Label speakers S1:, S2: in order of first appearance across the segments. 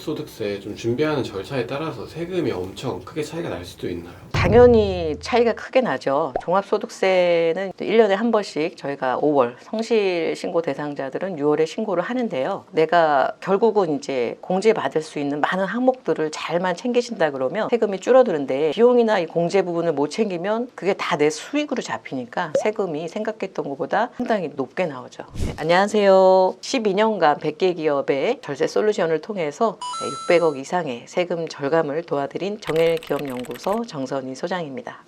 S1: 종합소득세 좀 준비하는 절차에 따라서 세금이 엄청 크게 차이가 날 수도 있나요?
S2: 당연히 차이가 크게 나죠. 종합소득세는 1년에 한 번씩 저희가 5월 성실 신고 대상자들은 6월에 신고를 하는데요. 내가 결국은 이제 공제받을 수 있는 많은 항목들을 잘만 챙기신다 그러면 세금이 줄어드는데 비용이나 이 공제 부분을 못 챙기면 그게 다 내 수익으로 잡히니까 세금이 생각했던 것보다 상당히 높게 나오죠. 네, 안녕하세요. 12년간 100개 기업의 절세 솔루션을 통해서 600억 이상의 세금 절감을 도와드린 정일기업연구소 정선희 소장입니다.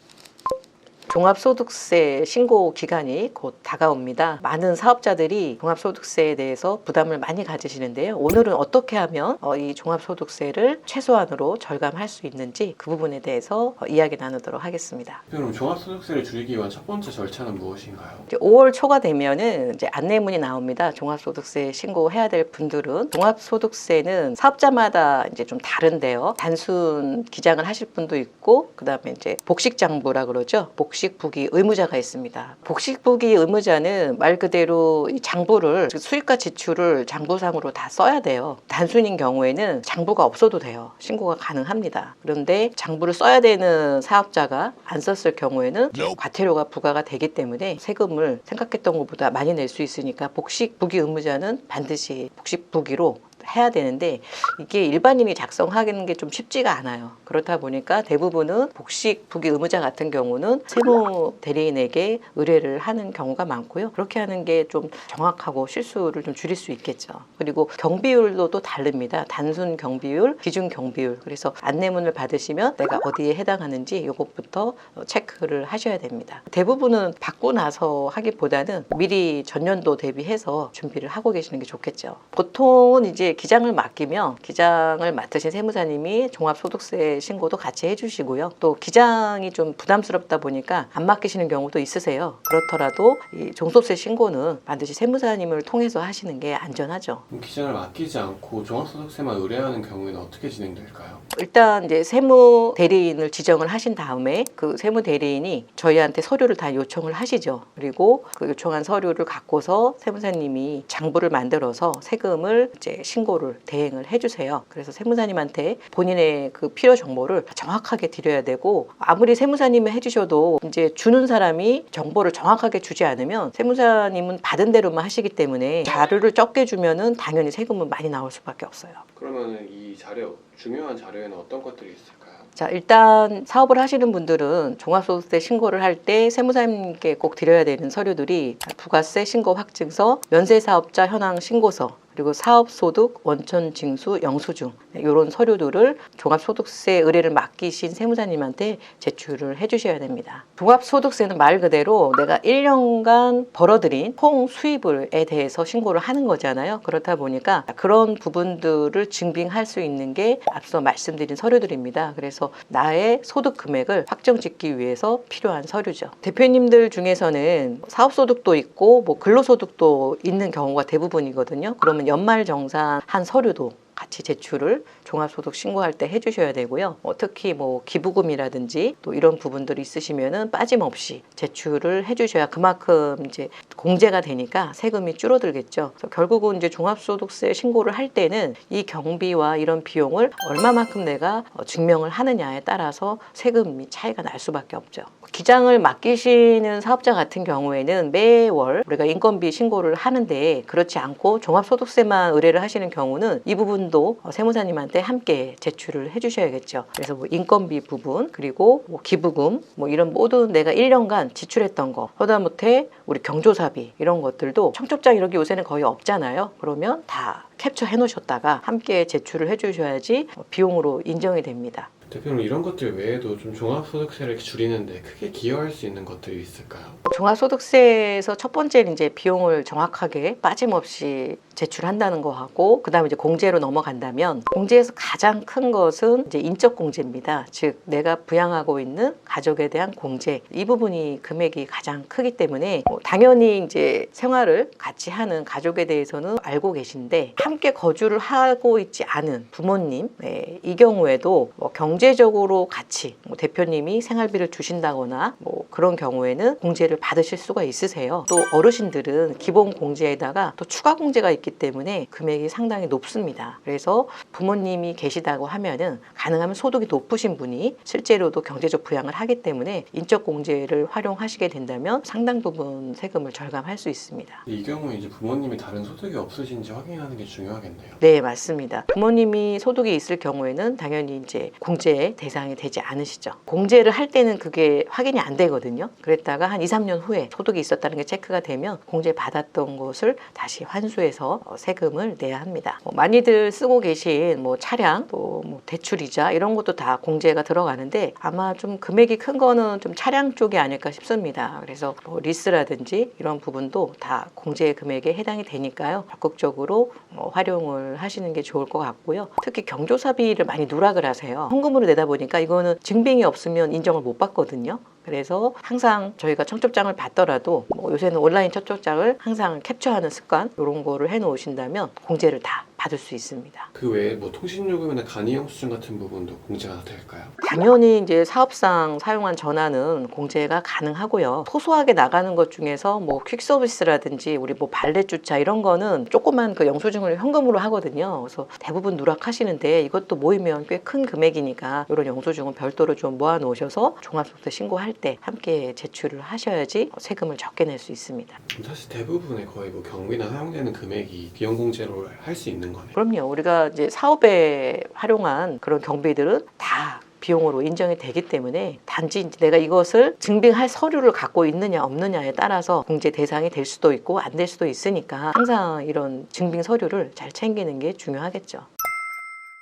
S2: 종합소득세 신고 기간이 곧 다가옵니다. 많은 사업자들이 종합소득세에 대해서 부담을 많이 가지시는데요. 오늘은 어떻게 하면 어, 이 종합소득세를 최소한으로 절감할 수 있는지 그 부분에 대해서 어, 이야기 나누도록 하겠습니다.
S1: 그럼 종합소득세를 줄이기 위한 첫 번째 절차는 무엇인가요?
S2: 이제 5월 초가 되면은 이제 안내문이 나옵니다. 종합소득세 신고해야 될 분들은 종합소득세는 사업자마다 이제 좀 다른데요. 단순 기장을 하실 분도 있고 그다음에 이제 복식장부라 그러죠. 복식 부기 의무자가 있습니다. 복식부기 의무자는 말 그대로 이 장부를 수익과 지출을 장부상으로 다 써야 돼요. 단순인 경우에는 장부가 없어도 돼요. 신고가 가능합니다. 그런데 장부를 써야 되는 사업자가 안 썼을 경우에는 과태료가 부과가 되기 때문에 세금을 생각했던 것보다 많이 낼 수 있으니까 복식부기 의무자는 반드시 복식부기로 해야 되는데 이게 일반인이 작성하는 게 좀 쉽지가 않아요. 그렇다 보니까 대부분은 복식 부기 의무자 같은 경우는 세무 대리인에게 의뢰를 하는 경우가 많고요. 그렇게 하는 게 좀 정확하고 실수를 좀 줄일 수 있겠죠. 그리고 경비율도 또 다릅니다. 단순 경비율, 기준 경비율. 그래서 안내문을 받으시면 내가 어디에 해당하는지 이것부터 체크를 하셔야 됩니다. 대부분은 받고 나서 하기보다는 미리 전년도 대비해서 준비를 하고 계시는 게 좋겠죠. 보통은 이제 기장을 맡기면 기장을 맡으신 세무사님이 종합소득세 신고도 같이 해주시고요. 또 기장이 좀 부담스럽다 보니까 안 맡기시는 경우도 있으세요. 그렇더라도 이 종소세 신고는 반드시 세무사님을 통해서 하시는 게 안전하죠.
S1: 그럼 기장을 맡기지 않고 종합소득세만 의뢰하는 경우에는 어떻게 진행될까요?
S2: 일단 이제 세무 대리인을 지정을 하신 다음에 그 세무 대리인이 저희한테 서류를 다 요청을 하시죠. 그리고 그 요청한 서류를 갖고서 세무사님이 장부를 만들어서 세금을 이제 신고 를 대행을 해주세요. 그래서 세무사님한테 본인의 그 필요 정보를 정확하게 드려야 되고 아무리 세무사님이 해주셔도 이제 주는 사람이 정보를 정확하게 주지 않으면 세무사님은 받은 대로만 하시기 때문에 자료를 적게 주면은 당연히 세금은 많이 나올 수밖에 없어요.
S1: 그러면 이 자료, 중요한 자료에는 어떤 것들이 있을까요?
S2: 자, 일단 사업을 하시는 분들은 종합소득세 신고를 할 때 세무사님께 꼭 드려야 되는 서류들이 부가세 신고 확증서, 면세사업자 현황 신고서, 그리고 사업소득, 원천징수, 영수증 이런 서류들을 종합소득세 의뢰를 맡기신 세무사님한테 제출을 해주셔야 됩니다. 종합소득세는 말 그대로 내가 1년간 벌어들인 총 수입을에 대해서 신고를 하는 거잖아요. 그렇다 보니까 그런 부분들을 증빙할 수 있는 게 앞서 말씀드린 서류들입니다. 그래서 나의 소득 금액을 확정짓기 위해서 필요한 서류죠. 대표님들 중에서는 사업소득도 있고 뭐 근로소득도 있는 경우가 대부분이거든요. 그러면 연말 정산 서류도 같이 제출을 종합소득 신고할 때 해주셔야 되고요. 뭐 특히 뭐 기부금이라든지 또 이런 부분들이 있으시면은 빠짐없이 제출을 해주셔야 그만큼 이제 공제가 되니까 세금이 줄어들겠죠. 그래서 결국은 이제 종합소득세 신고를 할 때는 이 경비와 이런 비용을 얼마만큼 내가 어, 증명을 하느냐에 따라서 세금이 차이가 날 수밖에 없죠. 기장을 맡기시는 사업자 같은 경우에는 매월 우리가 인건비 신고를 하는데 그렇지 않고 종합소득세만 의뢰를 하시는 경우는 이 부분도 어, 세무사님한테 함께 제출을 해주셔야겠죠. 그래서 뭐 인건비 부분 그리고 뭐 기부금 뭐 이런 모든 내가 1년간 지출했던 거 하다못해 우리 경조사 비 이런 것들도 청첩장 이런 게 요새는 거의 없잖아요. 그러면 다 캡처해 놓으셨다가 함께 제출을 해 주셔야지 어, 비용으로 인정이 됩니다.
S1: 대표님 이런 것들 외에도 좀 종합소득세를 줄이는데 크게 기여할 수 있는 것들이 있을까요?
S2: 종합소득세에서 첫 번째는 이제 비용을 정확하게 빠짐없이 제출한다는 거하고 그다음에 이제 공제로 넘어간다면 공제에서 가장 큰 것은 이제 인적 공제입니다. 즉 내가 부양하고 있는 가족에 대한 공제 이 부분이 금액이 가장 크기 때문에 뭐 당연히 이제 생활을 같이 하는 가족에 대해서는 알고 계신데 함께 거주를 하고 있지 않은 부모님 네, 이 경우에도 뭐 경제적으로 같이 뭐 대표님이 생활비를 주신다거나 뭐 그런 경우에는 공제를 받으실 수가 있으세요. 또 어르신들은 기본 공제에다가 또 추가 공제가 있기 때문에 금액이 상당히 높습니다. 그래서 부모님이 계시다고 하면은 가능하면 소득이 높으신 분이 실제로도 경제적 부양을 하기 때문에 인적 공제를 활용하시게 된다면 상당 부분 세금을 절감할 수 있습니다.
S1: 이 경우 이제 부모님이 다른 소득이 없으신지 확인하는 게 중요하겠네요.
S2: 네, 맞습니다. 부모님이 소득이 있을 경우에는 당연히 이제 공제 대상이 되지 않으시죠. 공제를 할 때는 그게 확인이 안 되거든요. 그랬다가 한 2, 3년 후에 소득이 있었다는 게 체크가 되면 공제 받았던 것을 다시 환수해서 어, 세금을 내야 합니다. 뭐 많이들 쓰고 계신 뭐 차량 또 뭐 대출이자 이런 것도 다 공제가 들어가는데 아마 좀 금액이 큰 거는 좀 차량 쪽이 아닐까 싶습니다. 그래서 뭐 리스라든지 이런 부분도 다 공제 금액에 해당이 되니까요. 적극적으로 뭐 활용을 하시는 게 좋을 것 같고요. 특히 경조사비를 많이 누락을 하세요. 현금으로 내다 보니까 이거는 증빙이 없으면 인정을 못 받거든요. 그래서 항상 저희가 청첩장을 받더라도 뭐 요새는 온라인 청첩장을 항상 캡처하는 습관 이런 거를 해놓으신다면 공제를 다 받을 수 있습니다.
S1: 그 외에 뭐 통신요금이나 간이영수증 같은 부분도 공제가 될까요?
S2: 당연히 이제 사업상 사용한 전화는 공제가 가능하고요. 소소하게 나가는 것 중에서 뭐 퀵서비스라든지 우리 뭐 발렛 주차 이런 거는 조그만 그 영수증을 현금으로 하거든요. 그래서 대부분 누락하시는데 이것도 모이면 꽤 큰 금액이니까 이런 영수증은 별도로 좀 모아 놓으셔서 종합소득세 신고할 때 함께 제출을 하셔야지 세금을 적게 낼 수 있습니다.
S1: 사실 대부분의 거의 뭐 경비나 사용되는 금액이 비용공제로 할 수 있는 거네요.
S2: 그럼요. 우리가 이제 사업에 활용한 그런 경비들은 다 비용으로 인정이 되기 때문에 단지 내가 이것을 증빙할 서류를 갖고 있느냐 없느냐에 따라서 공제 대상이 될 수도 있고 안 될 수도 있으니까 항상 이런 증빙 서류를 잘 챙기는 게 중요하겠죠.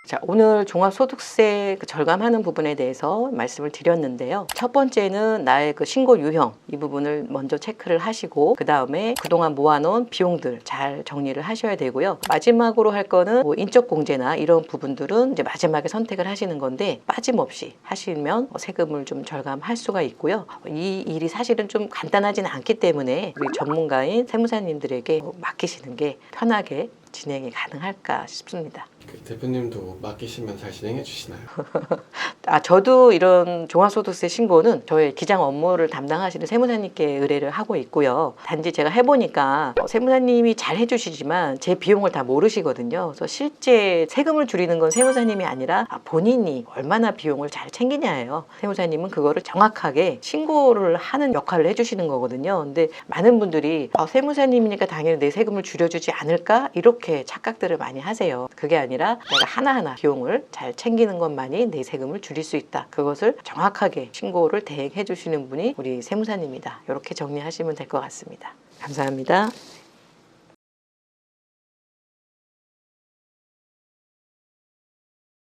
S2: 자, 오늘 종합소득세 그 절감하는 부분에 대해서 말씀을 드렸는데요. 첫 번째는 나의 그 신고 유형 이 부분을 먼저 체크를 하시고 그 다음에 그동안 모아놓은 비용들 잘 정리를 하셔야 되고요. 마지막으로 할 거는 뭐 인적 공제나 이런 부분들은 이제 마지막에 선택을 하시는 건데 빠짐없이 하시면 세금을 좀 절감할 수가 있고요. 이 일이 사실은 좀 간단하지는 않기 때문에 우리 전문가인 세무사님들에게 맡기시는 게 편하게 진행이 가능할까 싶습니다.
S1: 그 대표님도 맡기시면 잘 진행해 주시나요?
S2: 아, 저도 이런 종합소득세 신고는 저의 기장 업무를 담당하시는 세무사님께 의뢰를 하고 있고요. 단지 제가 해보니까 어, 세무사님이 잘 해주시지만 제 비용을 다 모르시거든요. 그래서 실제 세금을 줄이는 건 세무사님이 아니라 아, 본인이 얼마나 비용을 잘 챙기냐예요. 세무사님은 그거를 정확하게 신고를 하는 역할을 해주시는 거거든요. 근데 많은 분들이 아, 세무사님이니까 당연히 내 세금을 줄여주지 않을까? 이렇게 착각들을 많이 하세요. 그게 아니라 내가 하나하나 비용을 잘 챙기는 것만이 내 세금을 줄일 수 있다. 그것을 정확하게 신고를 대행해 주시는 분이 우리 세무사님이다. 이렇게 정리하시면 될 것 같습니다. 감사합니다.